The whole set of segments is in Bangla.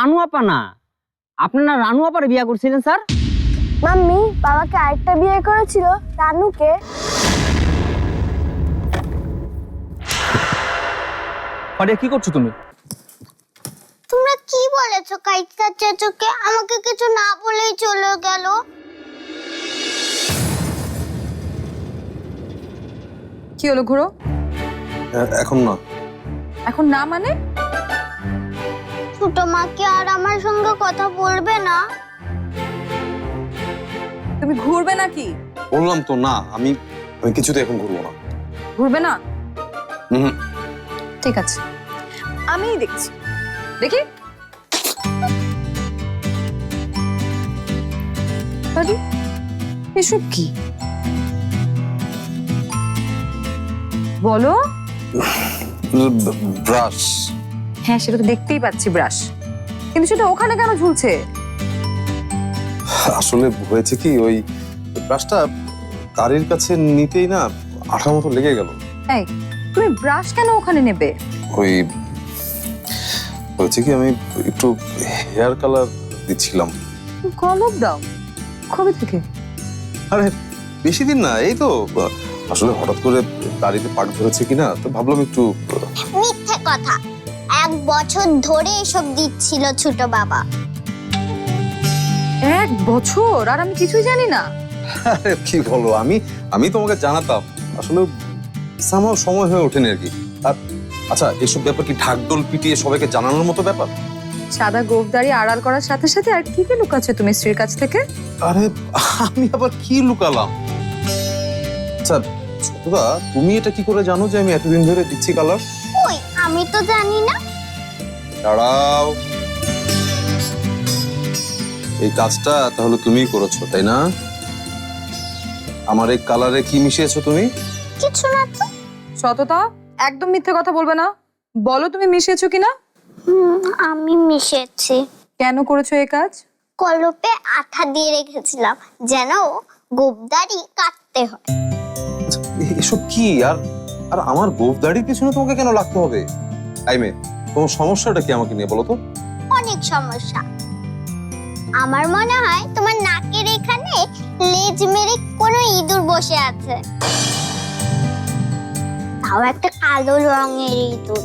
রানু আপা না আপনারা রানু আপারে বিয়া করছিলেন স্যার? মাম্মি বাবাকে আরেকটা বিয়ে করেছিল রানুকে। ফারিয়া কি করছ তুমি? তোমরা কি বলেছ কাইতার চাচুকে? আমাকে কিছু না বলেই চলে গেল। কি হলো ঘুরো এখন না। এখন না মানে? ছোট মা কি আর আমার সঙ্গে কথা বলবে না? তুমি ঘুরবে নাকি? বললাম তো না আমি আমি কিছুতে এখন ঘুরবো না। ঘুরবে না? হুম ঠিক আছে। আমিই দেখছি। দেখি। আরে এসব কি? বলো। ব্রাশ। হ্যাঁ সেটা তো দেখতেই পাচ্ছি ব্রাশ কিন্তু সেটা ওখানে কেন ঝুলছে? আসলে হয়েছে কি ওই ব্রাশটা গাড়ির কাছে নিতেই না আঠার মতো লেগে গেল। এই তুমি ব্রাশ কেন ওখানে নেবে? ওই হয়েছে কি আমি একটু হেয়ার কালার দিচ্ছিলাম। কলম দাও কবে থেকে? আরে বেশি দিন না এই তো আসলে হঠাৎ করে গাড়িতে পাক ধরেছে কিনা তো ভাবলাম একটু মিথ্যে কথা। বছর ধরে এসব দিচ্ছিল ছোট বাবা। এক বছর? আর আমি কিছুই জানি না। আরে কি বলো আমি আমি তোমাকে জানাতাম। আসলে সামাও সময় হয়ে ওঠেনি আর কি। আর আচ্ছা এসব ব্যাপার কি ঢাকডোল পিটিয়ে সবাইকে জানানোর মতো ব্যাপার? সাদা গোফদারি আড়াল করার সাথে সাথে আর কি কি লুকাচ্ছ তুমি স্ত্রীর কাছ থেকে? আরে আমি আবার কি লুকালাম? আচ্ছা ছোটদা তুমি এটা কি করে জানো যে আমি এতদিন ধরে দিচ্ছি কালার ওই আমি তো জানি না। দাঁড়াও। এই কাজটা তাহলে তুমিই করেছ তাই না? আমার এই কালারে কি মিশিয়েছো তুমি? কিছু না তো। সততা একদম মিথ্যে কথা বলবে না। বলো তুমি মিশিয়েছো কিনা? হুম, আমি মিশেছি কেন করেছ এই কাজ? কলপে আঠা দিয়ে রেখেছিলাম যেন গোবদারি কাটতে হয়। এসব কি? আর আর আমার গোফদাড়ির পিছনে তোমাকে কেন লাগতে হবে? আইমে তোমার সমস্যাটা কি আমাকে নিয়ে বলো তো? অনেক সমস্যা। আমার মনে হয় তোমার নাকের এখানে লেজ মেরে কোনো ইঁদুর বসে আছে। তাও একটা কালো রঙের ইঁদুর।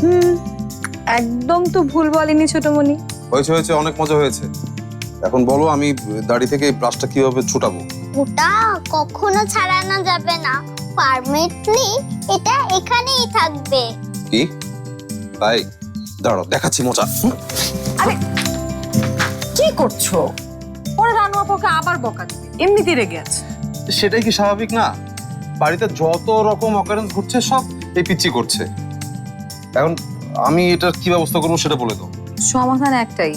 হুম একদম তো ভুল বলিনি ছোটমণি। হয়েছে হয়েছে অনেক মজা হয়েছে। এখন বলো আমি দাড়ি থেকে এই ব্রাশটা কীভাবে ছুটাবো? ওটা কখনো ছাড়ানো যাবে না। পারমিটলি এটা এখানেই থাকবে। কি? তাই দাঁড়াও দেখাচ্ছি মজা হুম, কি করছ? পরে রানু আপাকে আবার বকা দিবে এমনিতেই রেগে আছে। সেটাই কি স্বাভাবিক না? বাড়িতে যত রকম অকারেন্স ঘটছে সব এই পিচ্ছি করছে। এখন আমি এটার কি ব্যবস্থা করব সেটা বলে দাও। সমাধান একটাই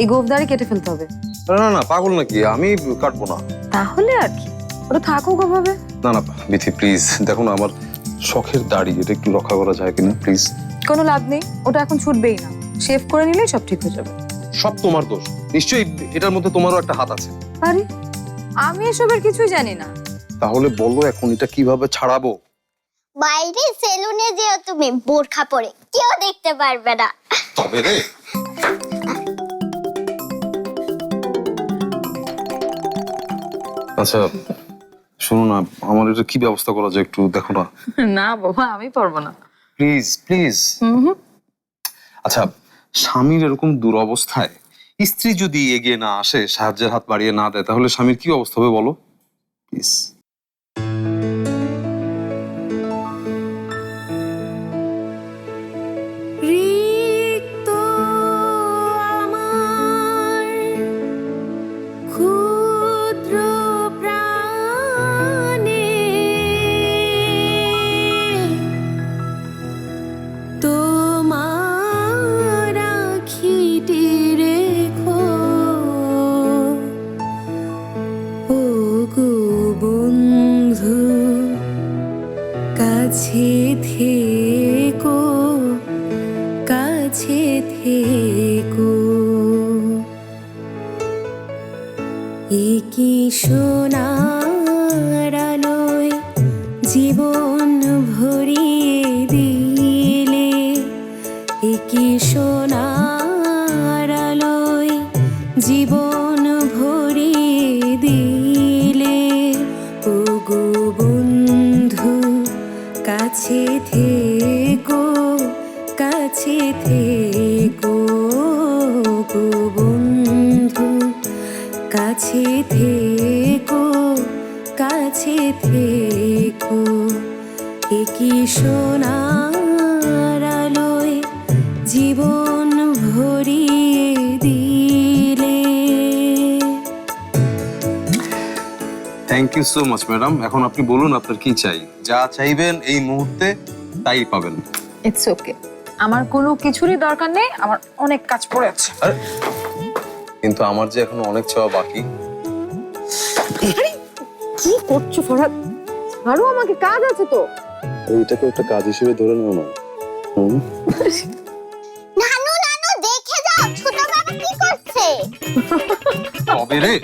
এই গোফদারি কেটে ফেলতে হবে। না না না পাগল নাকি? আমি কাটবো না। তাহলে আর কি ওটা থাকুক ওভাবে। না না বিথি প্লিজ দেখো না আমার শখের দাড়ি এটা একটু রক্ষা করা যায় কিনা প্লিজ কোনো লাভ নেই ওটা এখন ছুটবেই না। শেভ করে নিলেই সব ঠিক হয়ে যাবে। সব তোমার দোষ। নিশ্চয়ই এটার মধ্যে তোমারও একটা হাত আছে। আরে আমি এসবের কিছুই জানি না। তাহলে বলো এখন এটা কীভাবে ছাড়াবো? বাইরে সেলুনে যেও তুমি বোরখা পরে। কেউ দেখতে পারবে না। তবে রে। আচ্ছা শোনো না আমার এটা কি ব্যবস্থা করা যায় একটু দেখো না। না বাবা আমি পারব না। Please please. আচ্ছা স্বামীর এরকম দুরবস্থায় স্ত্রী যদি এগিয়ে না আসে সাহায্যের হাত বাড়িয়ে না দেয় তাহলে স্বামীর কি অবস্থা হবে বলো? প্লিজ কাছে থেকো কাছে থেকো। একই সোনার কাছে থেকো কাছে থেকো। একই সোনার আলোয় জীবন ভরিয়ে দিলে? Thank you so much madam এখন আপনি বলুন আপনার কি চাই। যা চাইবেন এই মুহূর্তে তাই পাবেন। ইটস ওকে আমার কোনো কিছুরই দরকার নেই আমার অনেক কাজ পড়ে আছে। কিন্তু আমার যে এখনও অনেক চাওয়া বাকি। কি করছ ফরহাদ আরও আমাকে কাজ আছে তো। এইটাকে একটা কাজ হিসেবে ধরে নাও না। নানু নানু দেখে যাও ছোট বাবা কি করছে? কবে রে?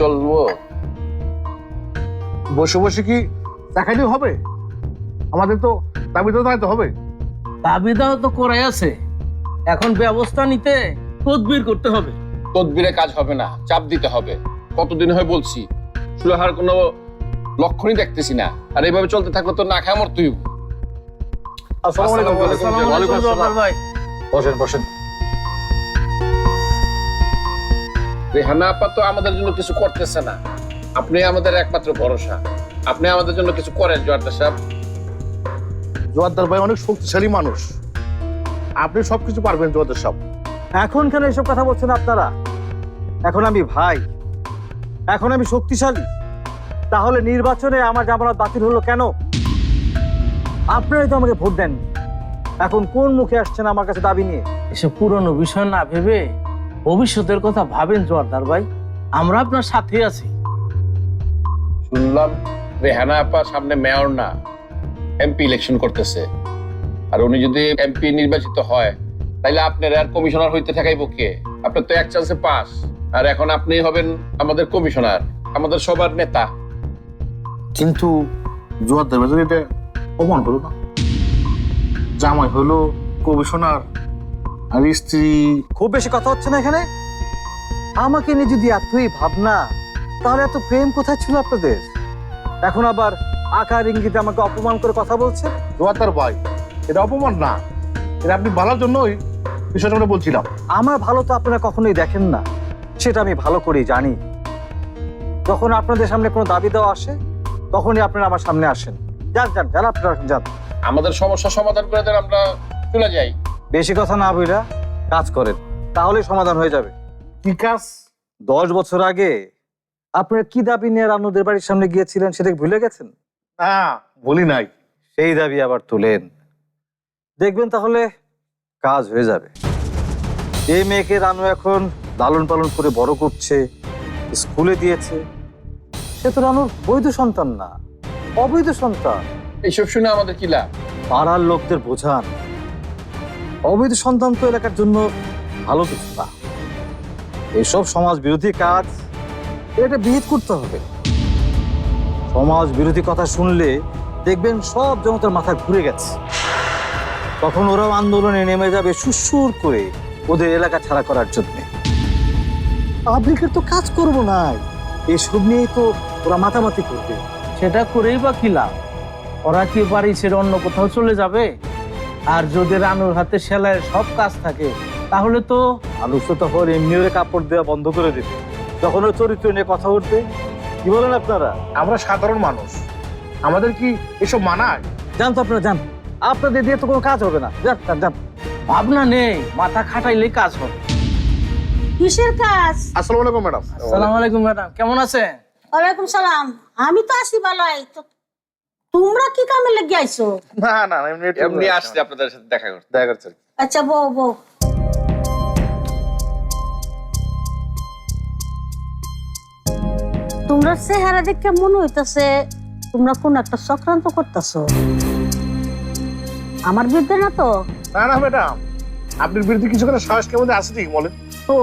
চলবো। বসে বসে কি দেখাইলেই হবে? আমাদের তো দাবি তো দাঁড়াতে হবে। দাবি দাও তো করে আছে। এখন ব্যবস্থা নিতে তদবির করতে হবে। তদবিরে কাজ হবে না চাপ দিতে হবে। কতদিন হয় বলছি সুরাহার কোনো লক্ষণই দেখতেছি না। আর এইভাবে চলতে থাকলে তো না খায় মরতেই হইব। আসসালামু আলাইকুম। ওয়ালাইকুম আলাইকুম আসসালাম। বসেন বসেন। রেহানা আপা তো আমাদের জন্য কিছু করতেছে না। আপনি আমাদের একমাত্র ভরসা। আপনি আমাদের জন্য কিছু করেন জোয়ারদার সাহেব। জোয়ারদার ভাই অনেক শক্তিশালী মানুষ। আপনি সবকিছু পারবেন জোয়ারদার সাহেব। এখন কেন এসব কথা বলছেন আপনারা? এখন আমি ভাই। এখন আমি শক্তিশালী। তাহলে নির্বাচনে আমার জামানত বাতিল হলো কেন? আপনারাই তো আমাকে ভোট দেন এখন কোন মুখে আসছেন আমার কাছে দাবি নিয়ে? এসব পুরনো বিষয় না ভেবে ভবিষ্যতের কথা ভাবেন জোয়ারদার ভাই আমরা আপনার সাথে আছি। শুনলাম রেহানা আপা সামনে মেয়র না এমপি ইলেকশন করতেছে। আর উনি যদি এমপি নির্বাচিত হয় তাইলে আপনার আর কমিশনার হইতে থাকাই পক্ষে আপনার তো এক চান্সে পাস। আর এখন আপনি হবেন আমাদের কমিশনার আমাদের সবার নেতা। কিন্তু জোয়ারদার ভাই যদি এটা অপমান হলো না? জামাই হলো কমিশনার আর স্ত্রী। খুব বেশি কথা হচ্ছে না এখানে? আমাকে নিয়ে যদি এতই ভাবনা তাহলে এত প্রেম কোথায় ছিল আপনাদের? এখন আবার আকার ইঙ্গিতে আমাকে অপমান করে কথা বলছে? জোয়ারদার ভাই এটা অপমান না। এটা আপনি বলার জন্যই বিষয়টা আমরা বলছিলাম। আমার ভালো তো আপনারা কখনোই দেখেন না। সেটা আমি ভালো করেই জানি। যখন আপনাদের সামনে কোনো দাবি দেওয়া আসে তখনই আপনারা আমার সামনে আসেন। যান যান যান আপনারা যান। আমাদের সমস্যা সমাধান করে দেন আমরা চলে যাই। বেশি কথা না বইরা কাজ করেন তাহলে সমাধান হয়ে যাবে। কি কাজ? দশ বছর আগে আপনারা কি দাবি নিয়ে রানুদের বাড়ির সামনে গিয়েছিলেন সেটা কি ভুলে গেছেন? না। বলি নাই সেই দাবি আবার তুলেন। দেখবেন তাহলে কাজ হয়ে যাবে। এই মেয়েকে রানু এখন লালন পালন করে বড় করছে স্কুলে দিয়েছে সে তো রানুর বৈধ সন্তান না অবৈধ সন্তান। এইসব শুনে আমাদের কি লাভ? পাড়ার লোকদের বোঝান অবৈধ সন্তান তো এলাকার জন্য ভালো কিছু না। এসব সমাজ বিরোধী কাজ, এটা বিহিত করতে হবে। সমাজ বিরোধী কথা শুনলে দেখবেন সব জনতার মাথা ঘুরে গেছে। তখন ওরাও আন্দোলনে নেমে যাবে সুসুর করে ওদের এলাকা ছাড়া করার জন্য। পাবলিকের তো কাজ করব না এসব নিয়েই তো ওরা মাতামাতি করবে। সেটা করেই বা কি লাভ? ওরা কি বাড়ি ছেড়ে অন্য কোথাও চলে যাবে? আর যদি রানুর হাতে সেলাইয়ের সব কাজ থাকে তাহলে তো তো তখন এমনি ওরে কাপড় দেওয়া বন্ধ করে দিবে। যখন ওর চরিত্র নিয়ে কথা উঠবে কি বলেন আপনারা? আমরা সাধারণ মানুষ। আমাদের কি এসব মানায়? যান তো আপনারা যান। আপনাদের দিয়ে তো কোনো কাজ হবে না। যান যান যান। ভাবনা নেই মাথা খাটাইলে কাজ হবে। কিসের কাজ? আসসালামু আলাইকুম ম্যাডাম। সালাম আলাইকুম ম্যাডাম। কেমন আছেন? ওয়ালাইকুম সালাম। আমি তো আসি ভালোই। তো তোমরা কি কামে লেগে আইছো? না না এমনি এমনি আসছে আপনাদের সাথে দেখা করতে। দেখা করছে। আর কি। আচ্ছা বউ বউ। তোমরা চেহারা দেখে মনে হইতাছে তোমরা কোন একটা চক্রান্ত করতেছো। আমার বিরুদ্ধে না তো? না না ম্যাডাম। আপনার বিরুদ্ধে কিছু করে সাহস কেমন আছে ঠিক বলেন। তো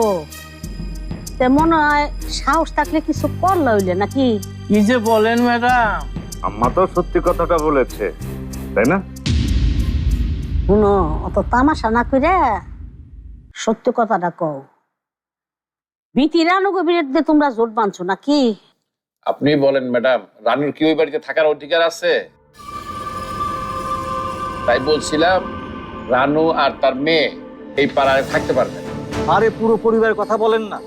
তে মনে হয় সাহস থাকলে কিছু করলে হইলে নাকি? কি যে বলেন ম্যাডাম? আম্মা তো সত্যি কথাটা বলেছে তাই না? শুনো অত তামাশা না করে সত্য কথাটা কও। বিটি রানুকে বিরুদ্ধে তোমরা জোট বাঁধছো নাকি? আপনি বলেন ম্যাডাম রানুর কি ওই বাড়িতে থাকার অধিকার আছে? তাই বলছিলাম রানু আর তার মেয়ে এই পাড়ায় থাকতে পারবে না। আরে পুরো পরিবারের কথা বলেন না।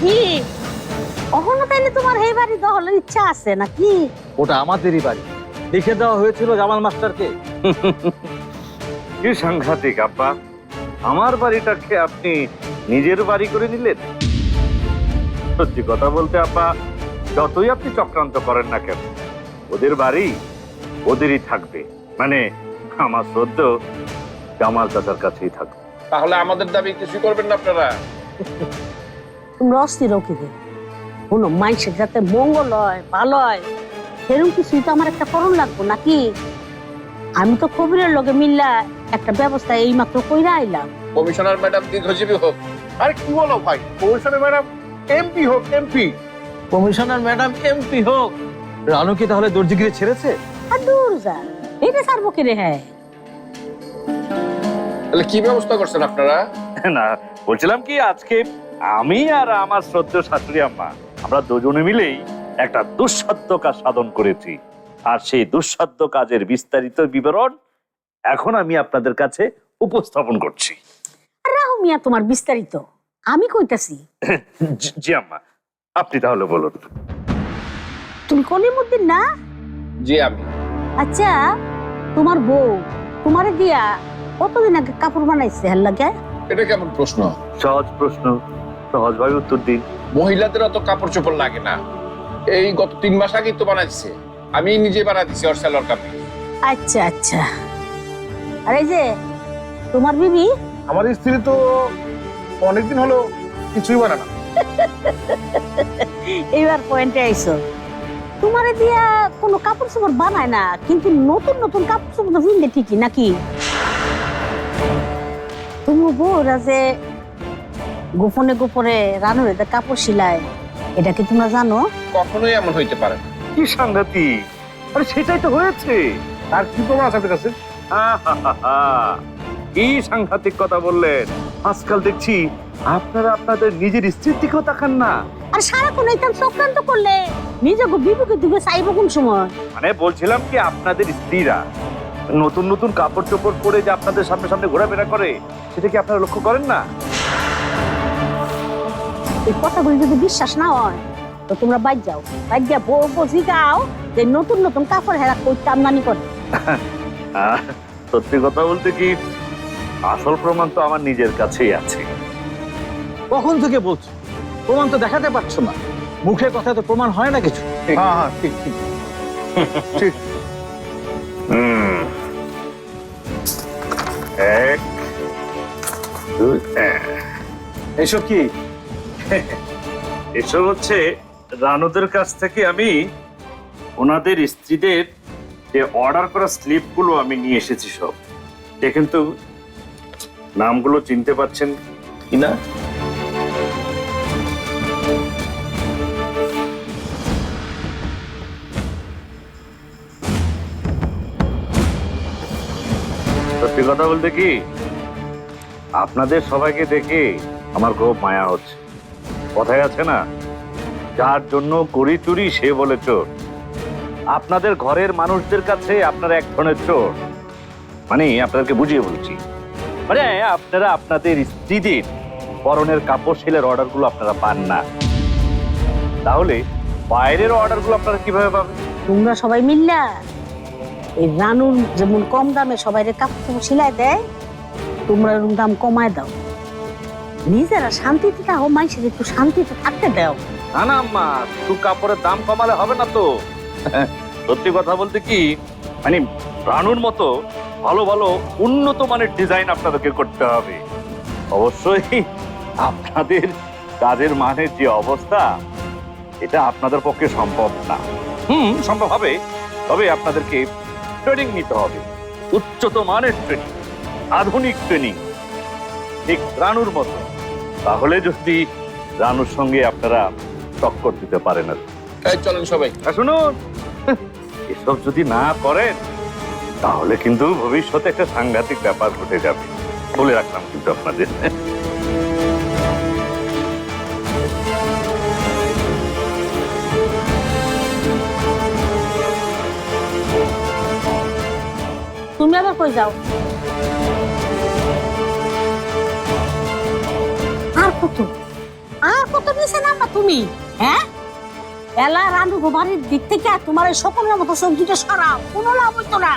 কি? কখনো তাইলে তোমার এই বাড়ি দখলের ইচ্ছা আছে নাকি? ওটা আমাদেরই বাড়ি। লিখে দেওয়া হয়েছিল জামাল মাস্টারকে। কি সাংঘাতিক আব্বা। আমার বাড়িটাকে আপনি নিজের বাড়ি করে নিলেন? সত্যি কথা বলতে আব্বা যতই আপনি চক্রান্ত করেন না কেন ওদের বাড়ি ওদেরই থাকবে। মানে আমার শ্রদ্ধ জামাল চাচার কাছেই থাকবে। তাহলে আমাদের দাবি কিছু করবেন না আপনারা? তোমরা অস্থির কি দে শুনো মাইসের যাতে মঙ্গল হয় ভালো হয় সেরকম কিছুই তো আমার একটা করণ লাগবো নাকি? আমি তো কবিরের লগে মিল্লা একটা ব্যবস্থা এই মাত্র কইরা আইলাম। কমিশনার ম্যাডাম দীর্ঘজীবী হোক আরে কি বলো ভাই কমিশনার ম্যাডাম এমপি হোক এমপি। কমিশনার ম্যাডাম এমপি হোক। রানু কি তাহলে দর্জিগিরি ছেড়েছে? আর দূর যা এটা সারবো কি রে হ্যাঁ? তাহলে কি ব্যবস্থা করছেন আপনারা? না বলছিলাম কি আজকে আমি আর আমার শ্রদ্ধ শাশুড়ি আম্মা। আমরা দুজনে মিলেই একটা দুঃসাধ্য কাজ সাধন করেছি। আর সেই দুঃসাধ্য কাজের বিস্তারিত বিবরণ এখন আমি আপনাদের কাছে উপস্থাপন করছি। রাহু মিয়া তোমার বিস্তারিত। আমি কইতাছি। জি- আম্মা আপনি তাহলে বলুন। তুমি কলিমুদ্দিন না? জি আমি। আচ্ছা তোমার বউ তোমারে দিয়া কতদিন আগে কাপড় বানাইছে হেল লাগে? এটা কেমন প্রশ্ন? সহজ প্রশ্ন। সহজভাবে উত্তর দিন। মহিলাদের অত কাপড় চোপড় লাগে না। এই গত তিন মাস আগেই তো বানাইছে। আমি নিজে বানাই দিছি ওর সেলর কাপড়। আচ্ছা আচ্ছা। আর যে তোমার বিবি? আমার স্ত্রী তো অনেকদিন হলো কিছুই বানা না। এইবার পয়েন্টে আইছো তোমারে দিয়া কোনো কাপড় চোপড় বানায় না কিন্তু নতুন নতুন কাপড় চোপড় তো ঠিকই নাকি? তুমি বউরা যে গোপনে গোপনে রানুর এতে কাপড় সিলায়। এটা কি তোমরা জানো? কখনোই এমন হইতে পারে না। কি সাংঘাতিক? আরে সেটাই তো হয়েছে। আর কি প্রমাণ আছে আপনার কাছে আহাহাহা, কি সাংঘাতিক কথা বললেন। আজকাল দেখছি আপনারা আপনাদের নিজের স্ত্রীর দিকেও তাকান না। আর সারাক্ষণ এইখান চক্রান্ত করলে নিজেকে বিবেকের দিকে চাইব কোন সময়? মানে বলছিলাম কি আপনাদের স্ত্রীরা নতুন নতুন কাপড় চোপড় পরে যে আপনাদের সামনে সামনে ঘোরাফেরা করে সেটা কি আপনারা লক্ষ্য করেন না? এই কথাগুলি যদি বিশ্বাস না হয় তো তোমরা বাইর যাও। বাইর গিয়া বউ বুঝি গাও যে নতুন নতুন কাপড় হেরা কইতে আমদানি করে। সত্যি কথা বলতে কি আসল প্রমাণ তো আমার নিজের কাছেই আছে। কখন থেকে বলছো? প্রমাণ তো দেখাতে পারছ না। মুখে কথা তো প্রমাণ হয় না কিছু। হ্যাঁ হ্যাঁ ঠিক ঠিক। হুম। এক দুই এসব কি? এসব হচ্ছে রানুদের কাছ থেকে আমি ওনাদের স্ত্রীদের যে অর্ডার করা স্লিপগুলো আমি নিয়ে এসেছি সব। দেখেন তো, নামগুলো চিনতে পারছেন কিনা? সত্যি কথা বলতে কি, আপনাদের সবাইকে দেখে আমার খুব মায়া হচ্ছে। কথায় আছে না? যার জন্য করি চুরি সে বলে চোর। আপনাদের ঘরের মানুষদের কাছে আপনারা এক ধরনের চোর। মানে আপনাদেরকে বুঝিয়ে বলছি। মানে আপনারা আপনাদের স্ত্রীদের পরনের কাপড় সেলের অর্ডারগুলো আপনারা পান না। তাহলে, বাইরের অর্ডারগুলো আপনারা কীভাবে পাবেন? তোমরা সবাই মিল্লা। এই রানুর যেমন কম দামে সবাই কাপড় সিলাই দেয়, তোমরা এরকম দাম কমায় দাও। নিজেরা শান্তিতে থাকো মানুষের একটু শান্তিতে থাকতে দাও। না না, আম্মা, শুধু কাপড়ের দাম কমালে হবে না তো। সত্যি কথা বলতে কি মানে রানুর মতো ভালো ভালো, উন্নত মানের ডিজাইন আপনাদেরকে করতে হবে। অবশ্যই আপনাদের কাজের মানের যে অবস্থা, এটা আপনাদের পক্ষে সম্ভব না। হুম, সম্ভব হবে, তবে আপনাদেরকে ট্রেনিং নিতে হবে। উচ্চত মানের ট্রেনিং আধুনিক ট্রেনিং ঠিক রানুর মতো। তাহলে যদি রানুর সঙ্গে আপনারা টক্কর দিতে পারেন না এই চলেন সবাই। শুনুন এসব যদি না করেন তাহলে কিন্তু ভবিষ্যতে একটা সাংঘাতিক ব্যাপার ঘটে যাবে। বলে রাখলাম কিন্তু আপনাদের। তুমি আবার কই যাও? কত আর কত নিচে নামবা তুমি? হ্যাঁ? এলা রানু গোবারের দিক থেকে তোমার এই সকলের মতো সবজিটা সরাও কোনো লাভ হইতো না।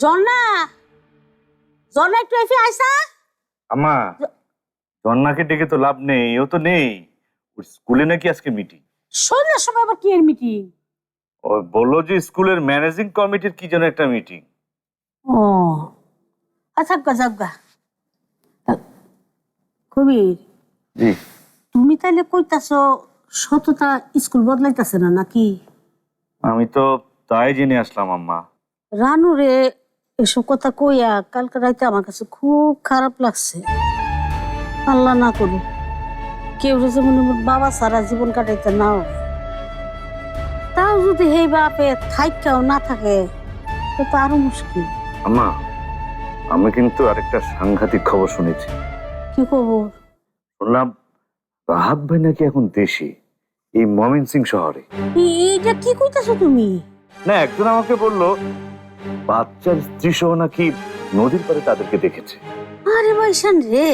জন্না জন্না একটু এফে আইসা আমা জন্নাকে ডেকে তো লাভ নেই ও তো নেই। ওর স্কুলে নাকি আজকে মিটিং সন্ধ্যার সময় আবার কি এর মিটিং ও বলল যে স্কুলের ম্যানেজিং কমিটির কি যেন একটা মিটিং। ও আচ্ছা গা যাগা কবির জি। তুমি তাইলে কইতাছ সততা স্কুল বদলাইতাছে না নাকি? আমি তো তাই জেনে আসলাম আম্মা। রানু রে এসব কথা কইয়া কালকে রাইতে আমার কাছে খুব খারাপ লাগছে। আল্লাহ না করুক কেউ যে মনে বাবা সারা জীবন কাটাইতে নাও। তাও যদি সেই বাপে থাইকাও না থাকে তো তো আরও মুশকিল। আমা আমি কিন্তু আরেকটা সাংঘাতিক খবর শুনেছি। কি খবর? শুনলাম রাহাত ভাই নাকি এখন দেশে এই মমিন সিং শহরে। এই- এইটা কি কইতাছো তুমি? না একজন আমাকে বলল বাচ্চার স্ত্রী সহ নাকি নদীর পারে তাদেরকে দেখেছে। আরে বাইশান রে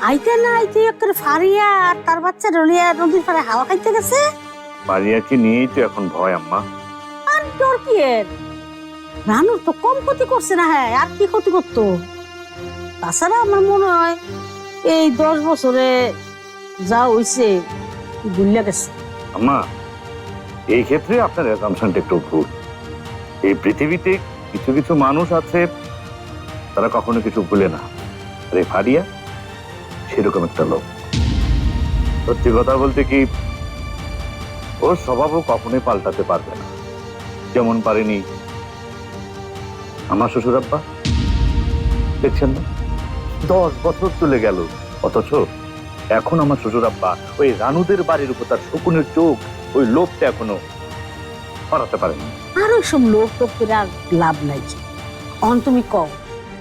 আইতে না আইতে একটা ফারিয়া আর তার বাচ্চা রলিয়া নদীর পাড়ে হাওয়া খাইতে গেছে? মারিয়াকে নিয়েই তো এখন ভয় আম্মা। আর তোর কি এর? রানুর তো কম ক্ষতি করছে না হ্যাঁ আর কি ক্ষতি করতো? তাছাড়া আমার মনে হয় এই দশ বছরে যা হইছে গুলিয়া গেছে। আম্মা এই ক্ষেত্রে আপনার অ্যাসামশনটা একটু ভুল। এই পৃথিবীতে কিছু কিছু মানুষ আছে তারা কখনো কিছু ভুলে না। আরে ফারিয়া সেরকম একটা লোক। সত্যি কথা বলতে কি ওর স্বভাবও কখনোই পাল্টাতে পারবে না। যেমন পারেনি আমার শ্বশুর আব্বা। দেখছেন না? দশ বছর চলে গেল। অথচ এখন আমার শ্বশুর আব্বা ওই রানুদের বাড়ির উপর তার শকুনের চোখ ওই লোভটা এখনও সরাতে পারেনি। আর সব লোক টোক আর লাভ নাই অন তুমি কও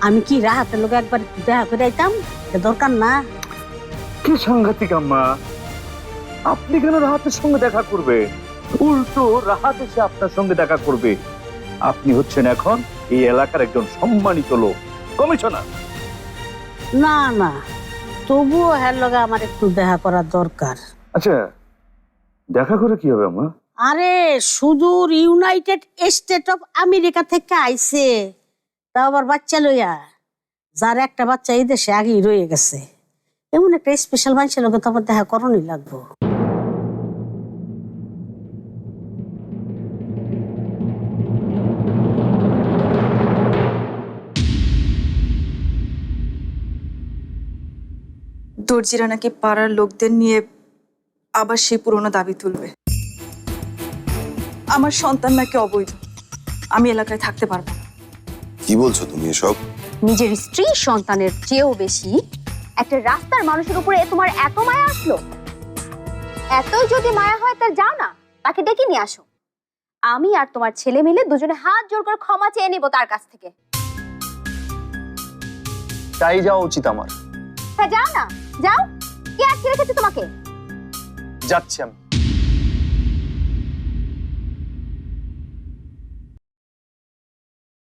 আমি কি রাহাতের লোক একবার দেখা করে আইতাম? দরকার না? কি সাংঘাতিক আম্মা। আপনি কেন রাহাতের সঙ্গে দেখা করবে? উল্টো রাহাত এসে আপনার সঙ্গে দেখা করবে। আপনি হচ্ছেন এখন এই এলাকার একজন সম্মানিত লোক। কমিশনার। না না। তবুও হ্যার লগে আমার একটু দেখা করা দরকার। আচ্ছা দেখা করে কি হবে আম্মা? আরে সুদূর ইউনাইটেড স্টেট অফ আমেরিকা থেকে আইছে। তাও আবার বাচ্চা লইয়া। যার একটা বাচ্চা এই দেশে আগেই রয়ে গেছে। এমন একটা স্পেশাল মানুষের লোকে তো আমার দেখা করণই লাগবো। দর্জিরা নাকি পাড়ার লোকদের নিয়ে আবার সেই পুরনো দাবি তুলবে? আমার সন্তান নাকি অবৈধ। আমি এলাকায় থাকতে পারব না। কি বলছো তুমি এসব? নিজের স্ত্রী সন্তানের চেয়েও বেশি একটা রাস্তার মানুষের উপরে তোমার এত মায়া আসলো? এতই যদি মায়া হয় তার যাও না তাকে ডেকে নিয়ে আসো। আমি আর তোমার ছেলে মিলে দুজনে হাত জোর করে ক্ষমা চেয়ে নিব তার কাছ থেকে। তাই যাওয়া উচিত আমার। হ্যাঁ যাও না। যাও কে আটকে রেখেছে তোমাকে? যাচ্ছি আমি।